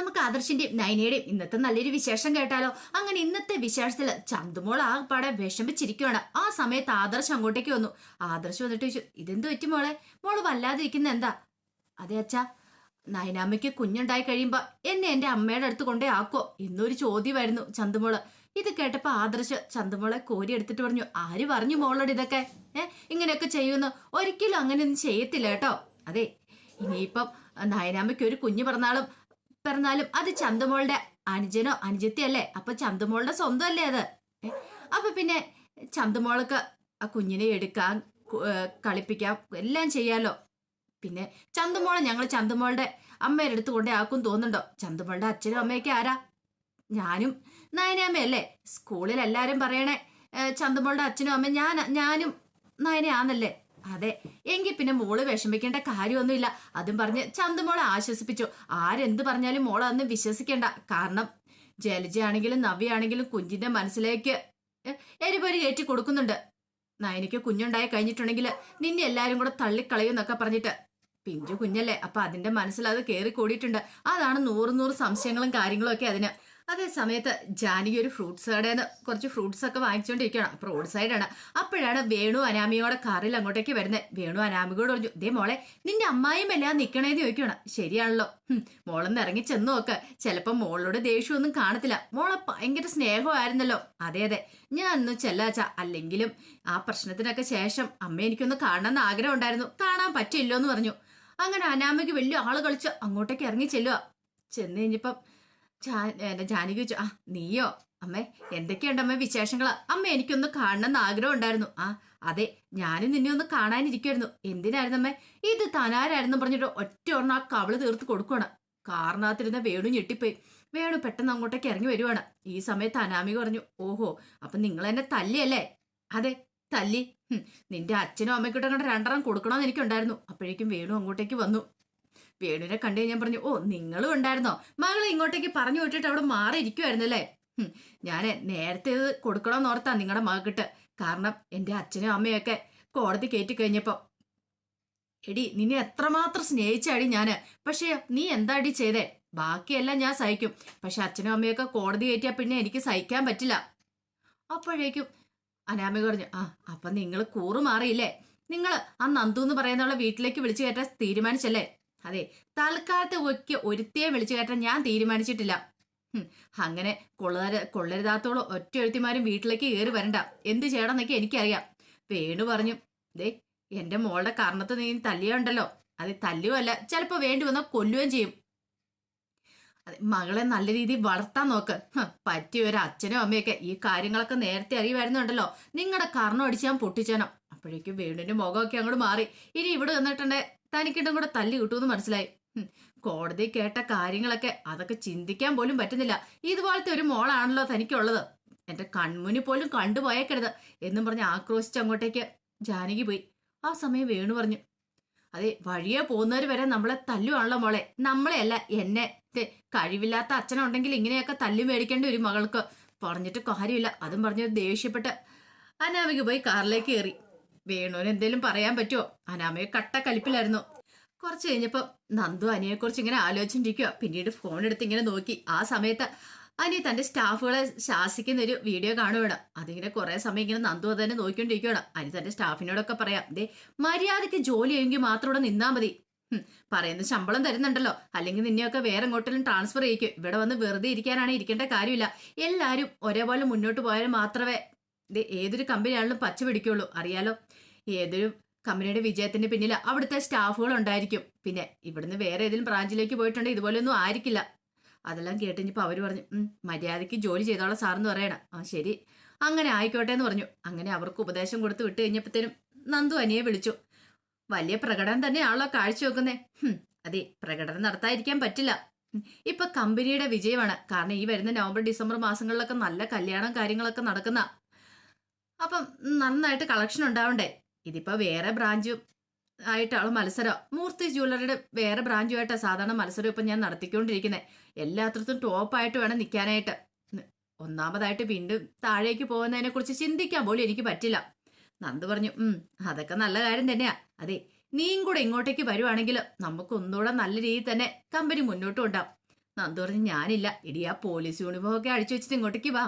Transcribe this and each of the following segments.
നമുക്ക് ആദർശിന്റെയും നൈനയുടെയും ഇന്നത്തെ നല്ലൊരു വിശേഷം കേട്ടാലോ? അങ്ങനെ ഇന്നത്തെ വിശേഷത്തിൽ ചന്തുമോൾ ആ പാടെ വിഷമിച്ചിരിക്കുവാണ്. ആ സമയത്ത് ആദർശ് അങ്ങോട്ടേക്ക് വന്നു. ആദർശ് വന്നിട്ട് ചോദിച്ചു ഇതെന്ത് പറ്റി മോളെ? മോൾ വല്ലാതിരിക്കുന്ന എന്താ? അതെ അച്ഛാ നയനാമ്മയ്ക്ക് കുഞ്ഞുണ്ടായി കഴിയുമ്പോ എന്നെ എന്റെ അമ്മയുടെ അടുത്ത് കൊണ്ടേ ആക്കോ എന്നൊരു ചോദ്യമായിരുന്നു ചന്തുമോൾ. ഇത് കേട്ടപ്പോ ആദർശ് ചന്തുമോളെ കോരി എടുത്തിട്ട് പറഞ്ഞു ആര് പറഞ്ഞു മോളോട് ഇതൊക്കെ? ഏ ഇങ്ങനെയൊക്കെ ചെയ്യുന്നു. ഒരിക്കലും അങ്ങനെയൊന്നും ചെയ്യത്തില്ല കേട്ടോ. അതെ ഇനിയിപ്പം നയനാമ്മയ്ക്ക് ഒരു കുഞ്ഞു പിറന്നാളും പിറന്നാലും അത് ചന്തമോളുടെ അനുജനോ അനുജത്തിയല്ലേ അപ്പൊ ചന്തമോളുടെ സ്വന്തം അല്ലേ അത് അപ്പൊ പിന്നെ ചന്തുമോൾക്ക് ആ കുഞ്ഞിനെ എടുക്കാം കളിപ്പിക്കാം എല്ലാം ചെയ്യാലോ? പിന്നെ ചന്തമോളെ ഞങ്ങൾ ചന്തമോളുടെ അമ്മയുടെ അടുത്ത് കൊണ്ടേ ആക്കും തോന്നുന്നുണ്ടോ? ചന്തമോളുടെ അച്ഛനും അമ്മയൊക്കെ ആരാ? ഞാനും നയനയമ്മയല്ലേ സ്കൂളിൽ എല്ലാരും പറയണേ ചന്തുമോളുടെ അച്ഛനും അമ്മ ഞാൻ ഞാനും നയനയാന്നല്ലേ? അതെ എങ്കിൽ പിന്നെ മോൾ വിഷമിക്കേണ്ട കാര്യമൊന്നുമില്ല. അതും പറഞ്ഞ് ചന്തുമോളെ ആശ്വസിപ്പിച്ചു. ആരെന്ത് പറഞ്ഞാലും മോളെ അന്ന് വിശ്വസിക്കേണ്ട. കാരണം ജലജയാണെങ്കിലും നവ്യാണെങ്കിലും കുഞ്ഞിന്റെ മനസ്സിലേക്ക് എരിപൊരി കയറ്റി കൊടുക്കുന്നുണ്ട്. നയനിക്ക് കുഞ്ഞുണ്ടായി കഴിഞ്ഞിട്ടുണ്ടെങ്കിൽ നിന്നെ എല്ലാരും കൂടെ തള്ളിക്കളയും എന്നൊക്കെ പറഞ്ഞിട്ട്. പിഞ്ചു കുഞ്ഞല്ലേ അപ്പൊ അതിന്റെ മനസ്സിൽ അത് കയറി കൂടിയിട്ടുണ്ട് അതാണ് നൂറ് നൂറ് സംശയങ്ങളും കാര്യങ്ങളും ഒക്കെ അതിന്. അതേ സമയത്ത് ജാനകി ഒരു ഫ്രൂട്ട്സ് കടയിൽ നിന്ന് കുറച്ച് ഫ്രൂട്ട്സ് ഒക്കെ വാങ്ങിച്ചുകൊണ്ടിരിക്കുകയാണ്. അപ്പൊ റോഡ് സൈഡാണ് അപ്പോഴാണ് വേണു അനാമിയോടെ കാറിൽ അങ്ങോട്ടേക്ക് വരുന്നത്. വേണു അനാമികയോട് പറഞ്ഞു ദേ മോളെ നിന്റെ അമ്മായിയും എല്ലാം നിക്കണേന്ന് ചോദിക്കണം ശരിയാണല്ലോ. മോളൊന്ന് ഇറങ്ങി ചെന്ന് നോക്ക്. ചിലപ്പോ മോളോട് ദേഷ്യമൊന്നും കാണത്തില്ല. മോളെ ഭയങ്കര സ്നേഹമായിരുന്നല്ലോ. അതെ അതെ. ഞാൻ ഒന്ന് ചെല്ലാച്ച അല്ലെങ്കിലും ആ പ്രശ്നത്തിനൊക്കെ ശേഷം അമ്മ എനിക്കൊന്ന് കാണണമെന്ന് ആഗ്രഹം ഉണ്ടായിരുന്നു. കാണാൻ പറ്റില്ലോ എന്ന് പറഞ്ഞു. അങ്ങനെ അനാമയ്ക്ക് വലിയ ആൾ കളിച്ച് അങ്ങോട്ടേക്ക് ഇറങ്ങി ചെല്ലുക ചെന്ന് കഴിഞ്ഞപ്പം എന്റെ ജാനകി ചോദിച്ചു ആ നീയോ? അമ്മേ എന്തൊക്കെയുണ്ട് അമ്മ വിശേഷങ്ങൾ? അമ്മ എനിക്കൊന്ന് കാണണമെന്ന് ആഗ്രഹം ഉണ്ടായിരുന്നു. ആ അതെ ഞാനും നിന്നെ ഒന്ന് കാണാനിരിക്കുമായിരുന്നു എന്തിനായിരുന്നു അമ്മേ? ഇത് തനാരായിരുന്നു പറഞ്ഞിട്ട് ഒറ്റ ഒരെണ്ണം ആ കവൾ തീർത്ത് കൊടുക്കുവാണ്. കാറിനകത്തിരുന്ന വേണു ഞെട്ടിപ്പോയി. വേണു പെട്ടെന്ന് അങ്ങോട്ടേക്ക് ഇറങ്ങി വരുവാണ്. ഈ സമയത്ത് അനാമിക പറഞ്ഞു ഓഹോ അപ്പൊ നിങ്ങൾ എന്നെ തല്ലിയല്ലേ? അതെ തല്ലി. നിന്റെ അച്ഛനും അമ്മയ്ക്കിട്ടും അങ്ങോട്ട് രണ്ടെണ്ണം കൊടുക്കണമെന്ന് എനിക്കുണ്ടായിരുന്നു. അപ്പോഴേക്കും വേണു അങ്ങോട്ടേക്ക് വന്നു. വേണുവിനെ കണ്ടു ഞാൻ പറഞ്ഞു ഓ നിങ്ങളും ഉണ്ടായിരുന്നോ? മകളെ ഇങ്ങോട്ടേക്ക് പറഞ്ഞു വിട്ടിട്ട് അവിടെ മാറി ഇരിക്കുമായിരുന്നല്ലേ ഞാൻ നേരത്തെ ഇത് കൊടുക്കണമെന്ന് ഓർത്താ നിങ്ങളുടെ മകക്കിട്ട് കാരണം എന്റെ അച്ഛനും അമ്മയൊക്കെ കോടതി കയറ്റി കഴിഞ്ഞപ്പോ. എടി നിന്നെ എത്രമാത്രം സ്നേഹിച്ചാടി ഞാൻ. പക്ഷെ നീ എന്താടി ചെയ്തേ? ബാക്കിയെല്ലാം ഞാൻ സഹിക്കും. പക്ഷെ അച്ഛനും അമ്മയൊക്കെ കോടതി കയറ്റിയാ പിന്നെ എനിക്ക് സഹിക്കാൻ പറ്റില്ല. അപ്പോഴേക്കും അനാമി പറഞ്ഞു ആ അപ്പൊ നിങ്ങൾ കൂറ് മാറിയില്ലേ? നിങ്ങൾ ആ നന്ദു എന്ന് പറയുന്ന വീട്ടിലേക്ക് വിളിച്ചു കയറ്റാൻ തീരുമാനിച്ചല്ലേ? അതെ തൽക്കാലത്ത് ഒക്കെ ഒരുത്തേ വിളിച്ചു കയറ്റാൻ ഞാൻ തീരുമാനിച്ചിട്ടില്ല. അങ്ങനെ കൊള്ളര കൊള്ളരുതാത്തോളം ഒറ്റ എഴുത്തിമാരും വീട്ടിലേക്ക് കയറി വരണ്ട. എന്ത് ചെയ്യണം എന്നൊക്കെ എനിക്കറിയാം. വേണു പറഞ്ഞു ദേ എന്റെ മോളുടെ കർണത്ത് നീ തല്ലിയുണ്ടല്ലോ. അത് തല്ലുവല്ല ചിലപ്പോ വേണ്ടി വന്നാൽ കൊല്ലുകയും ചെയ്യും. അതെ മകളെ നല്ല രീതിയിൽ വളർത്താൻ നോക്ക്. പറ്റിയ ഒരു അച്ഛനും അമ്മയൊക്കെ ഈ കാര്യങ്ങളൊക്കെ നേരത്തെ അറിയുമായിരുന്നുണ്ടല്ലോ. നിങ്ങളുടെ കർണം അടിച്ച് ഞാൻ പൊട്ടിച്ചേനം. അപ്പോഴേക്കും വേണുവിന്റെ മുഖമൊക്കെ അങ്ങോട്ട് മാറി. ഇനി ഇവിടെ വന്നിട്ടുണ്ടെ തനിക്കിട്ടും കൂടെ തല്ലി കിട്ടുമെന്ന് മനസ്സിലായി. കോടതി കേട്ട കാര്യങ്ങളൊക്കെ അതൊക്കെ ചിന്തിക്കാൻ പോലും പറ്റുന്നില്ല. ഇതുപോലത്തെ ഒരു മോളാണല്ലോ തനിക്കുള്ളത്. എന്റെ കൺമുനി പോലും കണ്ടുപോയേക്കരുത് എന്നും പറഞ്ഞ് ആക്രോശിച്ച് അങ്ങോട്ടേക്ക് ജാനകി പോയി. ആ സമയം വേണു പറഞ്ഞു. അതെ വഴിയെ പോകുന്നവർ വരെ നമ്മളെ തല്ലുവാണല്ലോ മോളെ. നമ്മളെയല്ല എന്നെ. കഴിവില്ലാത്ത അച്ഛനുണ്ടെങ്കിൽ ഇങ്ങനെയൊക്കെ തല്ലു മേടിക്കേണ്ടി ഒരു മകൾക്ക്. പറഞ്ഞിട്ട് കാര്യമില്ല. അതും പറഞ്ഞ് ദേഷ്യപ്പെട്ട് അനാമിക പോയി കാറിലേക്ക് കയറി. വേണുവിന് എന്തേലും പറയാൻ പറ്റുമോ അനാമയെ കട്ട കലിപ്പിലായിരുന്നു കുറച്ച് കഴിഞ്ഞപ്പോൾ നന്ദു അനിയെക്കുറിച്ച് ഇങ്ങനെ ആലോചിച്ചിരിക്കുക പിന്നീട് ഫോൺ എടുത്ത് ഇങ്ങനെ നോക്കി. ആ സമയത്ത് അനി തന്റെ സ്റ്റാഫുകളെ ശാസിക്കുന്ന ഒരു വീഡിയോ കാണുകയാണ് അതിങ്ങനെ കുറെ സമയം ഇങ്ങനെ നന്ദു അത് തന്നെ നോക്കിക്കൊണ്ടിരിക്കുകയാണ് അനി തന്റെ സ്റ്റാഫിനോടൊക്കെ പറയാം ദേ മര്യാദയ്ക്ക് ജോലി ചെയ്യുമെങ്കിൽ മാത്രം ഇവിടെ നിന്നാ മതി. പറയുന്ന ശമ്പളം തരുന്നുണ്ടല്ലോ. അല്ലെങ്കിൽ നിന്നെയൊക്കെ വേറെ എങ്ങോട്ടെങ്കിലും ട്രാൻസ്ഫർ ചെയ്യിക്കും. ഇവിടെ വന്ന് വെറുതെ ഇരിക്കാനാണ് ഇരിക്കേണ്ട കാര്യമില്ല. എല്ലാവരും ഒരേപോലെ മുന്നോട്ട് പോയാൽ മാത്രമേ ഏതൊരു കമ്പനിയാണെങ്കിലും പച്ച പിടിക്കുള്ളൂ. അറിയാലോ? ഏതൊരു കമ്പനിയുടെ വിജയത്തിന്റെ പിന്നിൽ അവിടുത്തെ സ്റ്റാഫുകൾ ഉണ്ടായിരിക്കും. പിന്നെ ഇവിടുന്ന് വേറെ ഏതെങ്കിലും ബ്രാഞ്ചിലേക്ക് പോയിട്ടുണ്ട് ഇതുപോലൊന്നും ആയിരിക്കില്ല. അതെല്ലാം കേട്ടിഞ്ഞപ്പോൾ അവർ പറഞ്ഞു "ഉം, മര്യാദയ്ക്ക് ജോലി ചെയ്തോളാം സാറെന്ന് പറയണം. ആ ശരി. അങ്ങനെ ആയിക്കോട്ടെ എന്ന് പറഞ്ഞു. അങ്ങനെ അവർക്ക് ഉപദേശം കൊടുത്തു വിട്ട് കഴിഞ്ഞപ്പോഴത്തേനും നന്ദു അനിയെ വിളിച്ചു. വലിയ പ്രകടനം തന്നെയാണല്ലോ കാഴ്ചവെക്കുന്നേ അതെ പ്രകടനം നടത്താതിരിക്കാൻ പറ്റില്ല. ഇപ്പൊ കമ്പനിയുടെ വിജയമാണ്. കാരണം ഈ വരുന്ന നവംബർ ഡിസംബർ മാസങ്ങളിലൊക്കെ നല്ല കല്യാണം കാര്യങ്ങളൊക്കെ നടക്കുന്ന. അപ്പം നന്നായിട്ട് കളക്ഷൻ ഉണ്ടാവണ്ടേ? ഇതിപ്പോ വേറെ ബ്രാഞ്ചും ആയിട്ടാണ് മത്സരം. മൂർത്തി ജ്വല്ലറിയുടെ വേറെ ബ്രാഞ്ചുമായിട്ടാണ് സാധാരണ മത്സരം ഇപ്പം ഞാൻ നടത്തിക്കൊണ്ടിരിക്കുന്നത് എല്ലാത്തിടത്തും ടോപ്പായിട്ട് വേണം നിൽക്കാനായിട്ട് ഒന്നാമതായിട്ട് വീണ്ടും താഴേക്ക് പോകുന്നതിനെ കുറിച്ച് ചിന്തിക്കാൻ പോലും എനിക്ക് പറ്റില്ല. നന്ദു പറഞ്ഞു ഉം അതൊക്കെ നല്ല കാര്യം തന്നെയാ. അതെ നീയും കൂടെ ഇങ്ങോട്ടേക്ക് വരുവാണെങ്കിൽ നമുക്ക് ഒന്നുകൂടെ നല്ല രീതിയിൽ തന്നെ കമ്പനി മുന്നോട്ട് കൊണ്ടാം. നന്ദു പറഞ്ഞു ഞാനില്ല. ഇടി ആ പോലീസ് യൂണിഫോം ഒക്കെ അഴിച്ചു വെച്ചിട്ട് ഇങ്ങോട്ടേക്ക് വാ.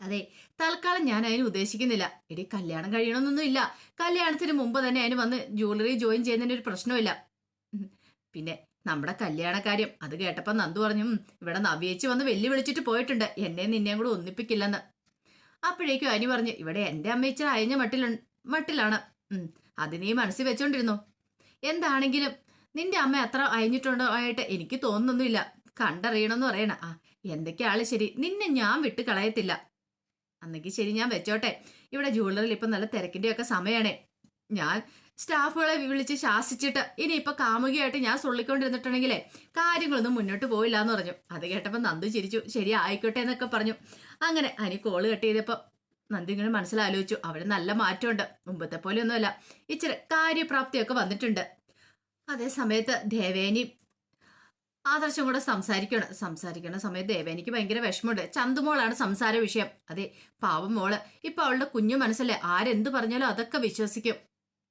അതെ തൽക്കാലം ഞാൻ അതിന് ഉദ്ദേശിക്കുന്നില്ല. എടി കല്യാണം കഴിയണമെന്നൊന്നും ഇല്ല. കല്യാണത്തിന് മുമ്പ് തന്നെ അതിന് വന്ന് ജ്വല്ലറി ജോയിൻ ചെയ്യുന്നതിന് ഒരു പ്രശ്നമില്ല പിന്നെ നമ്മുടെ കല്യാണക്കാര്യം അത് കേട്ടപ്പോൾ നന്ദു പറഞ്ഞു ഇവിടെ നവിയേച്ച് വന്ന് വെല്ലുവിളിച്ചിട്ട് പോയിട്ടുണ്ട്. എന്നെ നിന്നെയും കൂടെ ഒന്നിപ്പിക്കില്ലെന്ന്. അപ്പോഴേക്കും അനി പറഞ്ഞു ഇവിടെ എന്റെ അമ്മയിച്ച അയഞ്ഞ മട്ടിലു മട്ടിലാണ്. അത് നീ മനസ്സിൽ വെച്ചോണ്ടിരുന്നു? എന്താണെങ്കിലും നിന്റെ അമ്മ എത്ര അയഞ്ഞിട്ടുണ്ടോ ആയിട്ട് എനിക്ക് തോന്നുന്നൊന്നുമില്ല. കണ്ടറിയണമെന്ന് പറയണ. ആ എന്തൊക്കെയാൾ ശരി. നിന്നെ ഞാൻ വിട്ട് കളയത്തില്ല അന്നെങ്കിൽ ശരി ഞാൻ വെച്ചോട്ടെ. ഇവിടെ ജ്വല്ലറിയിൽ ഇപ്പം നല്ല തിരക്കിന്റെയൊക്കെ സമയമാണേ ഞാൻ സ്റ്റാഫുകളെ വിളിച്ച് ശാസിച്ചിട്ട് ഇനി ഇപ്പൊ കാമുകിയായിട്ട് ഞാൻ സുള്ളിക്കൊണ്ടിരുന്നിട്ടുണ്ടെങ്കിലേ കാര്യങ്ങളൊന്നും മുന്നോട്ട് പോയില്ല എന്ന് പറഞ്ഞു. അത് കേട്ടപ്പോൾ നന്ദു ചിരിച്ചു. ശരി ആയിക്കോട്ടെ എന്നൊക്കെ പറഞ്ഞു. അങ്ങനെ അനി കോൾ കട്ട് ചെയ്തപ്പോൾ നന്ദി ഇങ്ങനെ മനസ്സിലാലോചിച്ചു. അവിടെ നല്ല മാറ്റമുണ്ട്. മുമ്പത്തെ പോലെ ഒന്നുമല്ല ഇച്ചിരി കാര്യപ്രാപ്തിയൊക്കെ വന്നിട്ടുണ്ട്. അതേ സമയത്ത് ദേവേനി ആദർശം കൂടെ സംസാരിക്കണം. സംസാരിക്കണ സമയത്ത് ദേവ എനിക്ക് ഭയങ്കര വിഷമമുണ്ട്. ചന്തുമോളാണ് സംസാര വിഷയം. അതെ പാവം മോൾ. ഇപ്പൊ അവളുടെ കുഞ്ഞു മനസ്സിലെ ആരെന്ത് പറഞ്ഞാലും അതൊക്കെ വിശ്വസിക്കും.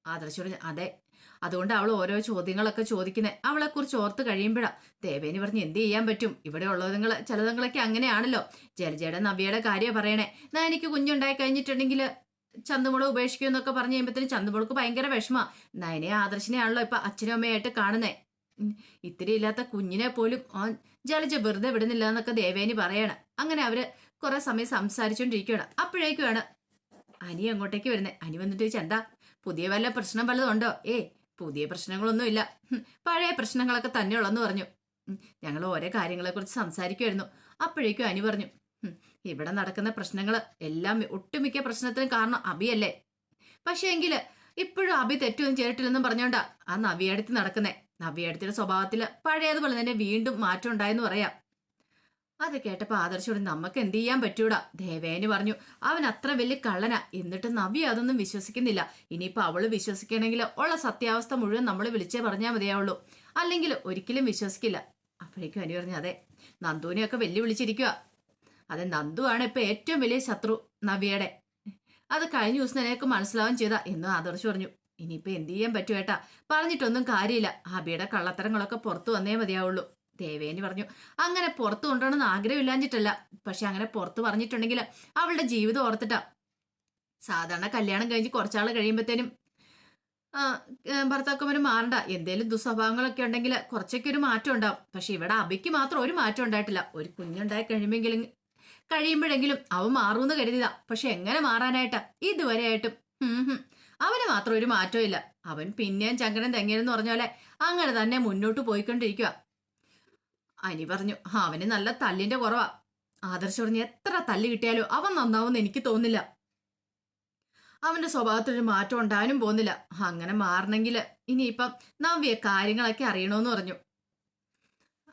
ആദർശോട് അതെ. അതുകൊണ്ട് അവൾ ഓരോ ചോദ്യങ്ങളൊക്കെ ചോദിക്കുന്നത് അവളെ കുറിച്ച് ഓർത്ത് കഴിയുമ്പോഴാ ദേവേനി പറഞ്ഞ് എന്ത് ചെയ്യാൻ പറ്റും? ഇവിടെ ഉള്ളതുങ്ങൾ ചിലതുങ്ങളൊക്കെ അങ്ങനെയാണല്ലോ. ജലജയുടെ നവ്യയുടെ കാര്യം പറയണേ. ഞാൻ എനിക്ക് കുഞ്ഞുണ്ടായി കഴിഞ്ഞിട്ടുണ്ടെങ്കിൽ ചന്തുമുള ഉപേക്ഷിക്കും എന്നൊക്കെ പറഞ്ഞു കഴിയുമ്പോഴത്തേനും ചന്തുമുളക്ക് ഭയങ്കര വിഷമാ. നയനെ ആദർശനെയാണല്ലോ ഇപ്പൊ അച്ഛനും അമ്മയായിട്ട് കാണുന്നേ. ഉം, ഇത്തിരി ഇല്ലാത്ത കുഞ്ഞിനെ പോലും ഓൻ ജലജ വെറുതെ വിടുന്നില്ല എന്നൊക്കെ ദേവേനി പറയാണ്. അങ്ങനെ അവർ കുറെ സമയം സംസാരിച്ചുകൊണ്ടിരിക്കുകയാണ് അപ്പോഴേക്കുമാണ് അനി അങ്ങോട്ടേക്ക് വരുന്നത് അനി വന്നിട്ട് ചോദിച്ചാൽ എന്താ പുതിയ വല്ല പ്രശ്നം വല്ലതും ഉണ്ടോ? ഏ പുതിയ പ്രശ്നങ്ങളൊന്നും ഇല്ല. പഴയ പ്രശ്നങ്ങളൊക്കെ തന്നെയുള്ളെന്ന് പറഞ്ഞു. ഞങ്ങൾ ഓരോ കാര്യങ്ങളെക്കുറിച്ച് സംസാരിക്കുമായിരുന്നു അപ്പോഴേക്കും അനി പറഞ്ഞു ഇവിടെ നടക്കുന്ന പ്രശ്നങ്ങൾ എല്ലാം ഒട്ടുമിക്ക പ്രശ്നത്തിനും കാരണം അബിയല്ലേ? പക്ഷേ എങ്കിൽ ഇപ്പോഴും അബി തെറ്റൊന്നും ചെയ്തിട്ടില്ലെന്നും പറഞ്ഞോണ്ടാ ആ നവിയടുത്ത് നടക്കുന്നേ. നവിയടുത്തിന്റെ സ്വഭാവത്തിൽ പഴയതുപോലെ തന്നെ വീണ്ടും മാറ്റം ഉണ്ടായെന്ന് പറയാം. അത് കേട്ടപ്പോ ആദർശോട് നമുക്ക് എന്ത് ചെയ്യാൻ പറ്റൂടാ? ദേവേന് പറഞ്ഞു അവൻ അത്ര വലിയ കള്ളന. എന്നിട്ട് നവ്യ അതൊന്നും വിശ്വസിക്കുന്നില്ല. ഇനിയിപ്പോ അവൾ വിശ്വസിക്കണമെങ്കിൽ ഉള്ള സത്യാവസ്ഥ മുഴുവൻ നമ്മൾ വിളിച്ചേ പറഞ്ഞാൽ മതിയാവുള്ളൂ. അല്ലെങ്കിൽ ഒരിക്കലും വിശ്വസിക്കില്ല. അപ്പോഴേക്കും അനി പറഞ്ഞു അതെ നന്ദുവിനെയൊക്കെ വെല്ലുവിളിച്ചിരിക്കുക അതെ ആണ് ഇപ്പൊ ഏറ്റവും വലിയ ശത്രു നവ്യയുടെ. അത് കഴിഞ്ഞ ദിവസം നിനക്ക് മനസ്സിലാവും ചെയ്താ എന്ന് ആദർശ് പറഞ്ഞു. ഇനിയിപ്പോ എന്ത് ചെയ്യാൻ പറ്റും ഏട്ടാ? പറഞ്ഞിട്ടൊന്നും കാര്യമില്ല. അബിയുടെ കള്ളത്തരങ്ങളൊക്കെ പുറത്തു വന്നേ മതിയാവുള്ളൂ. ദേവേനി പറഞ്ഞു അങ്ങനെ പുറത്തു ആഗ്രഹം ആഗ്രഹമില്ലാഞ്ഞിട്ടല്ല. പക്ഷെ അങ്ങനെ പുറത്തു പറഞ്ഞിട്ടുണ്ടെങ്കിൽ അവളുടെ ജീവിതം ഓർത്തിട്ടാ. സാധാരണ കല്യാണം കഴിഞ്ഞ് കുറച്ചാൾ കഴിയുമ്പോഴത്തേനും ഭർത്താക്കന്മാരും മാറണ്ട. എന്തേലും ദുസ്വഭാവങ്ങളൊക്കെ ഉണ്ടെങ്കിൽ കുറച്ചൊക്കെ ഒരു മാറ്റം ഉണ്ടാവും. പക്ഷെ ഇവിടെ അബിക്ക് മാത്രം ഒരു മാറ്റം ഉണ്ടായിട്ടില്ല. ഒരു കുഞ്ഞുണ്ടായി കഴിയുമെങ്കിലും കഴിയുമ്പോഴെങ്കിലും അവ മാറുമെന്ന് കരുതിയതാ. പക്ഷെ എങ്ങനെ മാറാനായിട്ടാ? ഇതുവരെ ആയിട്ടും ഹും ഹും. അവന് മാത്രം ഒരു മാറ്റവും ഇല്ല. അവൻ പിന്നെയും ചങ്കരൻ തെങ്ങിയെന്ന് പറഞ്ഞ പോലെ അങ്ങനെ തന്നെ മുന്നോട്ട് പോയിക്കൊണ്ടിരിക്കുക അനി പറഞ്ഞു "ആ, അവന് നല്ല തല്ലിന്റെ കുറവാ. ആദർശ് പറഞ്ഞു എത്ര തല്ല് കിട്ടിയാലോ അവൻ നന്നാവുമെന്ന് എനിക്ക് തോന്നില്ല അവന്റെ സ്വഭാവത്തിലൊരു മാറ്റം ഉണ്ടാനും പോകുന്നില്ല. അങ്ങനെ മാറണമെങ്കിൽ ഇനിയിപ്പം നവ്യ കാര്യങ്ങളൊക്കെ അറിയണമെന്ന് പറഞ്ഞു.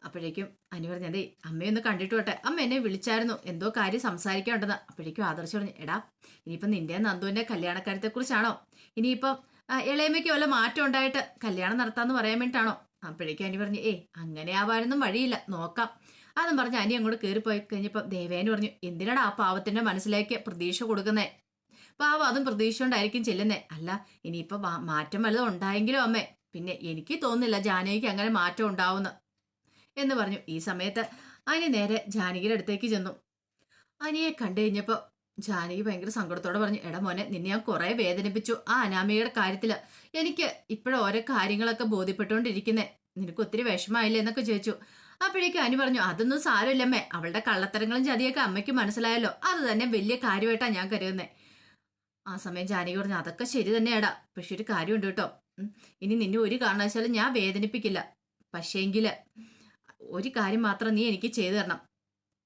അപ്പോഴേക്കും അനു പറഞ്ഞു അതെ അമ്മയൊന്ന് കണ്ടിട്ട് വട്ടെ അമ്മ എന്നെ വിളിച്ചായിരുന്നു. എന്തോ കാര്യം സംസാരിക്കാനുണ്ടെന്ന്. അപ്പോഴേക്കും ആദർശ് പറഞ്ഞു എടാ ഇനിയിപ്പം നിന്റെ നന്ദുവിന്റെ കല്യാണക്കാര്യത്തെക്കുറിച്ചാണോ? ഇനിയിപ്പം ഇളയമ്മയ്ക്ക് വല്ല മാറ്റം ഉണ്ടായിട്ട് കല്യാണം നടത്താമെന്ന് പറയാൻ വേണ്ടിയിട്ടാണോ? അപ്പോഴേക്കും അനി പറഞ്ഞു ഏ അങ്ങനെ ആവാനൊന്നും വഴിയില്ല. നോക്കാം. അതും പറഞ്ഞ് അനി അങ്ങോട്ട് കയറിപ്പോയി. കഴിഞ്ഞപ്പോൾ ദേവേന് പറഞ്ഞു എന്തിനാണ് ആ പാവത്തിന്റെ മനസ്സിലേക്ക് പ്രതീക്ഷ കൊടുക്കുന്നേ? പാവം അതും പ്രതീക്ഷ കൊണ്ടായിരിക്കും ചെല്ലുന്നേ. അല്ല ഇനിയിപ്പോൾ മാറ്റം വല്ലതും ഉണ്ടായെങ്കിലും അമ്മേ? പിന്നെ എനിക്ക് തോന്നുന്നില്ല ജാനകിക്ക് അങ്ങനെ മാറ്റം ഉണ്ടാവുന്നു എന്ന് പറഞ്ഞു. ഈ സമയത്ത് അനി നേരെ ജാനകിയുടെ അടുത്തേക്ക് ചെന്നു. അനിയെ കണ്ടു കഴിഞ്ഞപ്പോൾ ജാനകി ഭയങ്കര സങ്കടത്തോടെ പറഞ്ഞു എടാ മോനെ നിന്നെ ഞാൻ കുറെ വേദനിപ്പിച്ചു. ആ അനാമികയുടെ കാര്യത്തിൽ എനിക്ക് ഇപ്പോഴും ഓരോ കാര്യങ്ങളൊക്കെ ബോധ്യപ്പെട്ടുകൊണ്ടിരിക്കുന്നേ. നിനക്ക് ഒത്തിരി വിഷമായില്ലേ എന്നൊക്കെ ചോദിച്ചു. അപ്പോഴേക്കും അനു പറഞ്ഞു അതൊന്നും സാരമില്ലമ്മേ. അവളുടെ കള്ളത്തരങ്ങളും ചതിയൊക്കെ അമ്മയ്ക്ക് മനസ്സിലായല്ലോ. അത് തന്നെ വലിയ കാര്യമായിട്ടാണ് ഞാൻ കരുതുന്നേ. ആ സമയം ജാനകി പറഞ്ഞു അതൊക്കെ ശരി തന്നെയാടാ. പക്ഷെ ഒരു കാര്യമുണ്ട് കേട്ടോ. ഇനി നിന്നെ ഒരു കാരണവശാലും ഞാൻ വേദനിപ്പിക്കില്ല. പക്ഷേങ്കിൽ ഒരു കാര്യം മാത്രം നീ എനിക്ക് ചെയ്തു തരണം.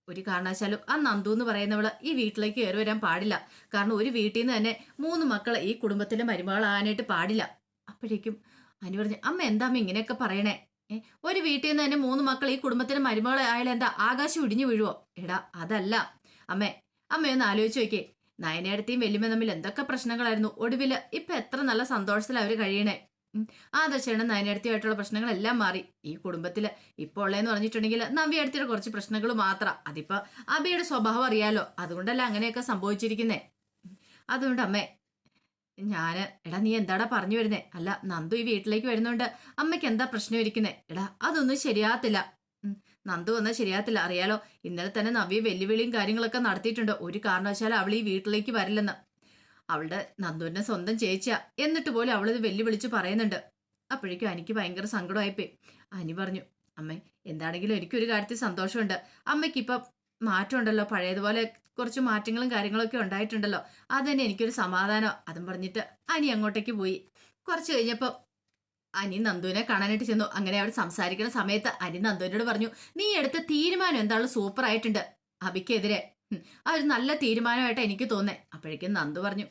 ഒരു കാരണവശാലും ആ നന്ദു എന്ന് പറയുന്നവൾ ഈ വീട്ടിലേക്ക് കയറി വരാൻ പാടില്ല. കാരണം ഒരു വീട്ടിൽ നിന്ന് തന്നെ മൂന്ന് മക്കളെ ഈ കുടുംബത്തിലെ മരുമകളാകാനായിട്ട് പാടില്ല. അപ്പോഴേക്കും അനു പറഞ്ഞു അമ്മ എന്താ ഇങ്ങനെയൊക്കെ പറയണേ? ഒരു വീട്ടിൽ നിന്ന് തന്നെ മൂന്ന് മക്കൾ ഈ കുടുംബത്തിലെ മരുമകളെ ആയാലും എന്താ ആകാശം ഇടിഞ്ഞു വീഴുവോ? എടാ അതല്ല. അമ്മേ അമ്മയൊന്ന് ആലോചിച്ച് നോക്കിയേ. നയനേടത്തെയും വലിയമ്മ തമ്മിൽ എന്തൊക്കെ പ്രശ്നങ്ങളായിരുന്നു? ഒടുവിൽ ഇപ്പൊ എത്ര നല്ല സന്തോഷത്തിൽ അവർ കഴിയണേ. ആ ദശയാണ് നയനേടത്തിയായിട്ടുള്ള പ്രശ്നങ്ങളെല്ലാം മാറി. ഈ കുടുംബത്തിൽ ഇപ്പോൾ ഉള്ളതെന്ന് പറഞ്ഞിട്ടുണ്ടെങ്കിൽ നവ്യടുത്തിയുടെ കുറച്ച് പ്രശ്നങ്ങൾ മാത്രം. അതിപ്പോ അബിയുടെ സ്വഭാവം അറിയാലോ. അതുകൊണ്ടല്ല അങ്ങനെയൊക്കെ സംഭവിച്ചിരിക്കുന്നേ. അതുകൊണ്ട് അമ്മേ ഞാൻ എടാ നീ എന്താടാ പറഞ്ഞു വരുന്നേ? അല്ല നന്ദു ഈ വീട്ടിലേക്ക് വരുന്നോണ്ട് അമ്മയ്ക്ക് എന്താ പ്രശ്നം ഇരിക്കുന്നേ? എടാ അതൊന്നും ശരിയാകത്തില്ല. നന്ദു വന്നാൽ ശരിയാകത്തില്ല. അറിയാലോ ഇന്നലെ തന്നെ നവ്യ വെല്ലുവിളിയും കാര്യങ്ങളൊക്കെ നടത്തിയിട്ടുണ്ട്. ഒരു കാരണവശാലും അവൾ ഈ വീട്ടിലേക്ക് വരില്ലെന്ന്. അവളുടെ നന്ദുവിന്റെ സ്വന്തം ചേച്ചിയാ. എന്നിട്ട് പോലും അവളിത് വെല്ലുവിളിച്ച് പറയുന്നുണ്ട്. അപ്പോഴേക്കും എനിക്ക് ഭയങ്കര സങ്കടമായിപ്പോയി. അനി പറഞ്ഞു അമ്മ എന്താണെങ്കിലും എനിക്കൊരു കാര്യത്തിൽ സന്തോഷമുണ്ട്. അമ്മയ്ക്ക് ഇപ്പം മാറ്റമുണ്ടല്ലോ. പഴയതുപോലെ കുറച്ച് മാറ്റങ്ങളും കാര്യങ്ങളൊക്കെ ഉണ്ടായിട്ടുണ്ടല്ലോ. അതന്നെ എനിക്കൊരു സമാധാനം. അതും പറഞ്ഞിട്ട് അനി അങ്ങോട്ടേക്ക് പോയി. കുറച്ച് കഴിഞ്ഞപ്പോൾ അനി നന്ദുവിനെ കാണാനായിട്ട് ചെന്നു. അങ്ങനെ അവിടെ സംസാരിക്കുന്ന സമയത്ത് അനി നന്ദുവിനോട് പറഞ്ഞു നീ എടുത്ത തീരുമാനം എന്താണല്ലോ സൂപ്പറായിട്ടുണ്ട്. അബിക്കെതിരെ ഉം, ഒരു നല്ല തീരുമാനമായിട്ട് എനിക്ക് തോന്നേ അപ്പോഴേക്കും നന്ദു പറഞ്ഞു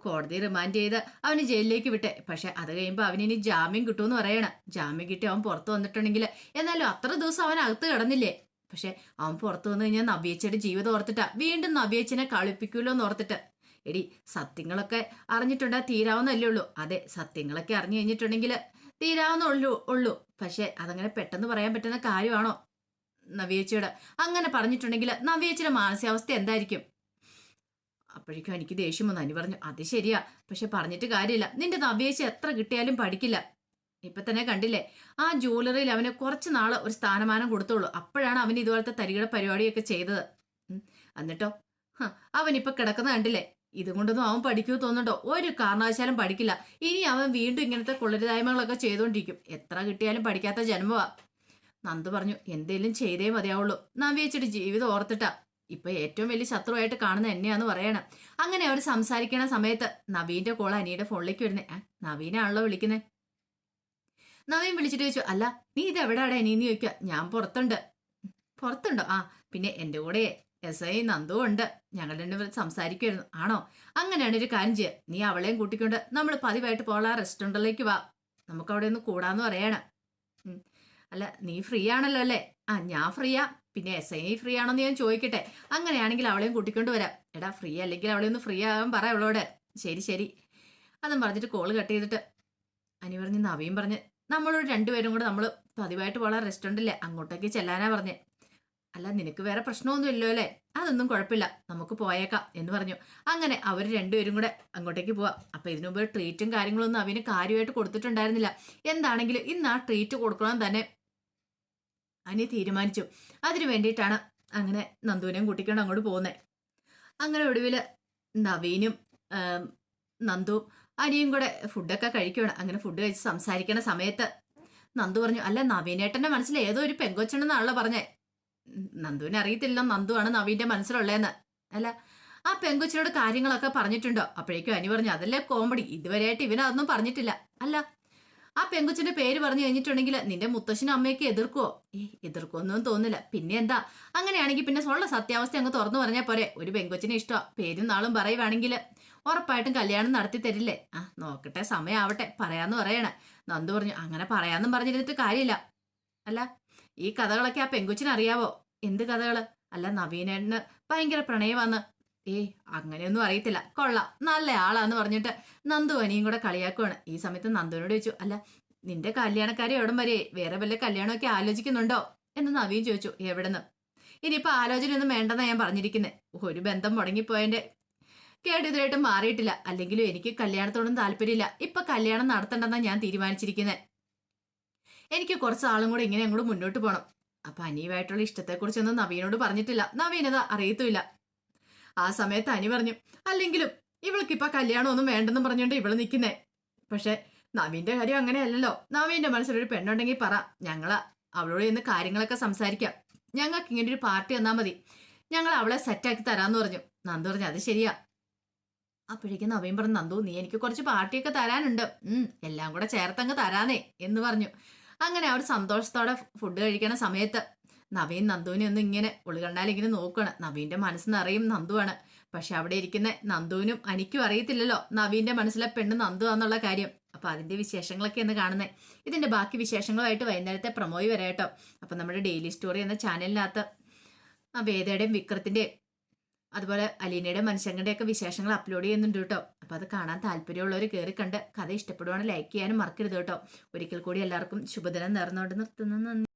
കോടതി റിമാൻഡ് ചെയ്ത് അവന് ജയിലിലേക്ക് വിട്ടെ. പക്ഷെ അത് കഴിയുമ്പോൾ അവന് ഇനി ജാമ്യം കിട്ടുമെന്ന് പറയണം. ജാമ്യം കിട്ടി അവൻ പുറത്തു വന്നിട്ടുണ്ടെങ്കിൽ എന്നാലും അത്ര ദിവസം അവൻ അകത്ത് കിടന്നില്ലേ? പക്ഷെ അവൻ പുറത്തു വന്നു കഴിഞ്ഞാൽ നവ്യച്ചയുടെ ജീവിതം ഓർത്തിട്ടാ. വീണ്ടും നവ്യച്ചനെ കളിപ്പിക്കൂലോ എന്ന് ഓർത്തിട്ട്. എടി സത്യങ്ങളൊക്കെ അറിഞ്ഞിട്ടുണ്ടാ തീരാവുന്നല്ലേ ഉള്ളൂ. അതെ സത്യങ്ങളൊക്കെ അറിഞ്ഞു കഴിഞ്ഞിട്ടുണ്ടെങ്കിൽ തീരാവുന്ന ഉള്ളൂ ഉള്ളൂ. പക്ഷെ അതങ്ങനെ പെട്ടെന്ന് പറയാൻ പറ്റുന്ന കാര്യമാണോ? നവ്യേച്ചിയോട് അങ്ങനെ പറഞ്ഞിട്ടുണ്ടെങ്കിൽ നവ്യേച്ചിയുടെ മാനസികാവസ്ഥ എന്തായിരിക്കും? അപ്പോഴേക്കും എനിക്ക് ദേഷ്യം വന്നു. അനി പറഞ്ഞു അത് ശരിയാ. പക്ഷെ പറഞ്ഞിട്ട് കാര്യമില്ല. നിന്റെ നവ്യേച്ചി എത്ര കിട്ടിയാലും പഠിക്കില്ല. ഇപ്പൊ തന്നെ കണ്ടില്ലേ? ആ ജ്വല്ലറിയിൽ അവന് കുറച്ച് നാൾ ഒരു സ്ഥാനമാനം കൊടുത്തോളൂ. അപ്പോഴാണ് അവൻ ഇതുപോലത്തെ തരികട പരിപാടിയൊക്കെ ചെയ്തത്. എന്നിട്ടോ? അവൻ ഇപ്പൊ കിടക്കുന്ന കണ്ടില്ലേ? ഇതും കൊണ്ടൊന്നും അവൻ പഠിക്കൂ തോന്നുന്നുണ്ടോ? ഒരു കാരണവശാലും പഠിക്കില്ല. ഇനി അവൻ വീണ്ടും ഇങ്ങനത്തെ കൊള്ളരുതായ്മകളൊക്കെ ചെയ്തുകൊണ്ടിരിക്കും എത്ര കിട്ടിയാലും പഠിക്കാത്ത ജന്മവാ. നന്ദു പറഞ്ഞു എന്തേലും ചെയ്തേ മതിയാവുള്ളൂ. നവ്യച്ചിട്ട് ജീവിതം ഓർത്തിട്ടാ. ഇപ്പൊ ഏറ്റവും വലിയ ശത്രുവായിട്ട് കാണുന്ന എന്നെയാന്ന് പറയണം. അങ്ങനെ അവർ സംസാരിക്കണ സമയത്ത് നവീന്റെ കോൾ അനിയുടെ ഫോണിലേക്ക് വരുന്നേ. നവീനാണല്ലോ വിളിക്കുന്നേ? നവീൻ വിളിച്ചിട്ട് ചോദിച്ചു അല്ല നീ ഇത് എവിടെയാടാ നീ ചോദിക്കുക ഞാൻ പുറത്തുണ്ട്. പുറത്തുണ്ടോ? ആ പിന്നെ എന്റെ കൂടെ എസ് ഐ നന്ദു ഉണ്ട്. ഞങ്ങൾ രണ്ടുപേരും സംസാരിക്കുമായിരുന്നു ആണോ? അങ്ങനെയാണ് ഒരു കാര്യം ചെയ്യുക നീ അവളെയും കൂട്ടിക്കൊണ്ട് നമ്മൾ പതിവായിട്ട് പോകാൻ റെസ്റ്റോറന്റിലേക്ക് വാ. നമുക്ക് അവിടെ ഒന്ന് കൂടാന്ന് പറയണം. അല്ല നീ ഫ്രീ ആണല്ലോ അല്ലേ? ആ ഞാൻ ഫ്രീയാ. പിന്നെ എസ് ഐ ഫ്രീ ആണോന്ന് ഞാൻ ചോദിക്കട്ടെ. അങ്ങനെയാണെങ്കിൽ അവളെയും കൂട്ടിക്കൊണ്ട് വരാം. എടാ ഫ്രീ അല്ലെങ്കിൽ അവളെ ഒന്ന് ഫ്രീ ആകാൻ പറ അവളോട്. ശരി ശരി. അതും പറഞ്ഞിട്ട് കോൾ കട്ട് ചെയ്തിട്ട് അനി പറഞ്ഞ് നവീൻ പറഞ്ഞ് നമ്മളോട് രണ്ടുപേരും കൂടെ നമ്മൾ പതിവായിട്ട് പോകാൻ റെസ്റ്റോറന്റില്ലേ അങ്ങോട്ടേക്ക് ചെല്ലാനാ പറഞ്ഞേ. അല്ല നിനക്ക് വേറെ പ്രശ്നമൊന്നും ഇല്ലോ അല്ലേ? അതൊന്നും കുഴപ്പമില്ല. നമുക്ക് പോയേക്കാം എന്ന് പറഞ്ഞു. അങ്ങനെ അവർ രണ്ടുപേരും കൂടെ അങ്ങോട്ടേക്ക് പോവാം. അപ്പം ഇതിനു മുമ്പ് ട്രീറ്റും കാര്യങ്ങളൊന്നും അവന് കാര്യമായിട്ട് കൊടുത്തിട്ടുണ്ടായിരുന്നില്ല. എന്താണെങ്കിലും ഇന്ന് ആ ട്രീറ്റ് കൊടുക്കണം തന്നെ അനി തീരുമാനിച്ചു. അതിനു വേണ്ടിയിട്ടാണ് അങ്ങനെ നന്ദുവിനെയും കൂട്ടിക്കൊണ്ട് അങ്ങോട്ട് പോകുന്നത് അങ്ങനെ ഒടുവിൽ നവീനും നന്ദു നന്ദുവും അനിയും കൂടെ ഫുഡൊക്കെ കഴിക്കുകയാണ് അങ്ങനെ ഫുഡ് കഴിച്ച് സംസാരിക്കുന്ന സമയത്ത് നന്ദു പറഞ്ഞു അല്ല നവീനേട്ടന്റെ മനസ്സിൽ ഏതോ ഒരു പെങ്കൊച്ചണെന്നാണല്ലോ പറഞ്ഞേ. നന്ദുവിനെ അറിയത്തില്ല നന്ദുവാണ് നവീന്റെ മനസ്സിലുള്ളതെന്ന്. അല്ല ആ പെങ്കൊച്ചിനോട് കാര്യങ്ങളൊക്കെ പറഞ്ഞിട്ടുണ്ടോ? അപ്പോഴേക്കും അനി പറഞ്ഞു അതല്ലേ കോമഡി. ഇതുവരെയായിട്ട് ഇവനതൊന്നും പറഞ്ഞിട്ടില്ല. അല്ല ആ പെങ്കുച്ചിന്റെ പേര് പറഞ്ഞു കഴിഞ്ഞിട്ടുണ്ടെങ്കിൽ നിന്റെ മുത്തശ്ശനും അമ്മയൊക്കെ എതിർക്കോ ഏ എതിർക്കുവൊന്നും തോന്നില്ല പിന്നെ എന്താ? അങ്ങനെയാണെങ്കിൽ പിന്നെ ഉള്ള സത്യാവസ്ഥ അങ്ങ് തുറന്നു പറഞ്ഞാൽ പോരെ. ഒരു പെങ്കുച്ചിനെ ഇഷ്ടമാ. പേരും നാളും പറയുവാണെങ്കിൽ ഉറപ്പായിട്ടും കല്യാണം നടത്തി തരില്ലേ? ആ നോക്കട്ടെ സമയമാവട്ടെ പറയാന്ന് പറയണേ. നന്ദു പറഞ്ഞു അങ്ങനെ പറയാന്നും പറഞ്ഞിരുന്നിട്ട് കാര്യമില്ല. അല്ല ഈ കഥകളൊക്കെ ആ പെങ്കുച്ചിനറിയാവോ? എന്ത് കഥകൾ? അല്ല നവീനേട്ടന് ഭയങ്കര പ്രണയമാന്ന്. ഏയ് അങ്ങനെയൊന്നും അറിയത്തില്ല. കൊള്ളാം. നല്ല ആളാന്ന് പറഞ്ഞിട്ട് നന്ദു അനിയും കൂടെ കളിയാക്കുവാണ്. ഈ സമയത്ത് നന്ദുവിനോട് ചോദിച്ചു അല്ല നിന്റെ കല്യാണക്കാരി എവിടം വരെ? വേറെ വല്ല കല്യാണമൊക്കെ ആലോചിക്കുന്നുണ്ടോ? എന്ന് നവീൻ ചോദിച്ചു എവിടെന്ന്? ഇനിയിപ്പോ ആലോചനയൊന്നും വേണ്ടെന്നാ ഞാൻ പറഞ്ഞിരിക്കുന്നത് ഒരു ബന്ധം മുടങ്ങിപ്പോയതിന്റെ കേട്ടിതായിട്ടും മാറിയിട്ടില്ല. അല്ലെങ്കിലും എനിക്ക് കല്യാണത്തോടും താല്പര്യമില്ല. ഇപ്പൊ കല്യാണം നടത്തണ്ടെന്നാ ഞാൻ തീരുമാനിച്ചിരിക്കുന്നത് എനിക്ക് കുറച്ച് ആളും കൂടെ ഇങ്ങനെ അങ്ങോട്ട് മുന്നോട്ട് പോകണം അപ്പൊ അനിയുമായിട്ടുള്ള ഇഷ്ടത്തെക്കുറിച്ചൊന്നും നവീനോട് പറഞ്ഞിട്ടില്ല. നവീനത അറിയത്തുമില്ല. ആ സമയത്ത് അനി പറഞ്ഞു അല്ലെങ്കിലും ഇവൾക്ക് ഇപ്പൊ കല്യാണമൊന്നും വേണ്ടെന്നും പറഞ്ഞുകൊണ്ട് ഇവൾ നിൽക്കുന്നേ പക്ഷെ നവീന്റെ കാര്യം അങ്ങനെയല്ലല്ലോ. നവീന്റെ മനസ്സിലൊരു പെണ്ണുണ്ടെങ്കിൽ പറ. ഞങ്ങൾ അവളോട് ഇന്ന് കാര്യങ്ങളൊക്കെ സംസാരിക്കാം. ഞങ്ങൾക്ക് ഇങ്ങനെ ഒരു പാർട്ടി വന്നാൽ മതി. ഞങ്ങൾ അവളെ സെറ്റാക്കി തരാന്ന് പറഞ്ഞു. നന്ദു പറഞ്ഞു അത് ശരിയാ. അപ്പോഴേക്കും നവീൻ പറഞ്ഞു നന്ദു നീ എനിക്ക് കുറച്ച് പാർട്ടിയൊക്കെ തരാനുണ്ട്. ഉം എല്ലാം കൂടെ ചേർത്തങ്ങ് തരാനേ എന്ന് പറഞ്ഞു. അങ്ങനെ അവർ സന്തോഷത്തോടെ ഫുഡ് കഴിക്കണ സമയത്ത് നവീൻ നന്ദുവിനെ ഒന്ന് ഇങ്ങനെ ഉൾകണ്ടാൽ ഇങ്ങനെ നവീന്റെ മനസ്സ് നിറയും നന്ദുവാണ്. പക്ഷെ അവിടെ ഇരിക്കുന്ന നന്ദുവിനും അനിക്കും അറിയത്തില്ലല്ലോ നവീന്റെ മനസ്സിലെ പെണ്ണ് നന്ദു എന്നുള്ള കാര്യം. അപ്പൊ അതിന്റെ വിശേഷങ്ങളൊക്കെ ഒന്ന് കാണുന്നേ. ഇതിന്റെ ബാക്കി വിശേഷങ്ങളുമായിട്ട് വൈകുന്നേരത്തെ പ്രമോയ് വരാം കേട്ടോ. അപ്പൊ നമ്മുടെ ഡെയിലി സ്റ്റോറി എന്ന ചാനലിനകത്ത് വേദയുടെയും വിക്രത്തിന്റെയും അതുപോലെ അലീനയുടെ മനുഷ്യങ്ങളുടെയൊക്കെ വിശേഷങ്ങൾ അപ്ലോഡ് ചെയ്യുന്നുണ്ട് കേട്ടോ. അപ്പൊ അത് കാണാൻ താല്പര്യമുള്ളവർ കയറി കണ്ട് കഥ ഇഷ്ടപ്പെടുവാണെങ്കിൽ ലൈക്ക് ചെയ്യാനും മറക്കരുത് കേട്ടോ. ഒരിക്കൽ കൂടി എല്ലാവർക്കും ശുഭദിനം നേർന്നുകൊണ്ട് നിർത്തുന്നു. നന്ദി.